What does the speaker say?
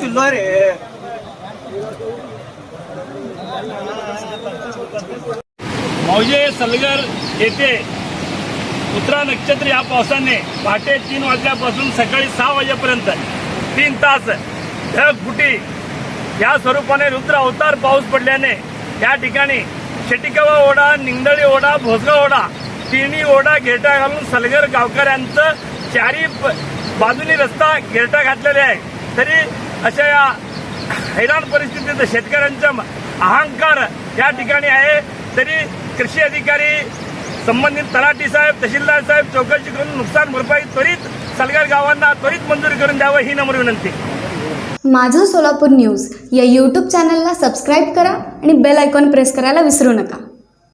किल्लो रे. मौजे सलगर येथे उत्तरा नक्षत्र या पावसाने. पहाटे तीन वाजल्यापासून सकाळी सहा वाजेपर्यंत. तीन तास ढगफुटी या स्वरूपाने रुद्र अवतार पाऊस पडल्याने या ठिकाणी शेटिकावा ओढा निंगदळी ओढा भोसगाव ओढा तिन्ही ओढा घेरटा घालून सलगर गावकऱ्यांचं चारी बाजूनी रस्ता गिरटा घातलेले आहे. तरी अशा या हैराण परिस्थितीत शेतकऱ्यांचा अहंकार या ठिकाणी आहे. तरी कृषी अधिकारी संबंधित तलाठी साहेब तहसीलदार साहेब चौकशी करून नुकसान भरपाई त्वरित सलगार गावांना त्वरित मंजूर करून द्यावं ही नम्र विनंती. माझं सोलापूर न्यूज या यूट्यूब चॅनलला सबस्क्राईब करा आणि बेल आयकॉन प्रेस करायला विसरू नका.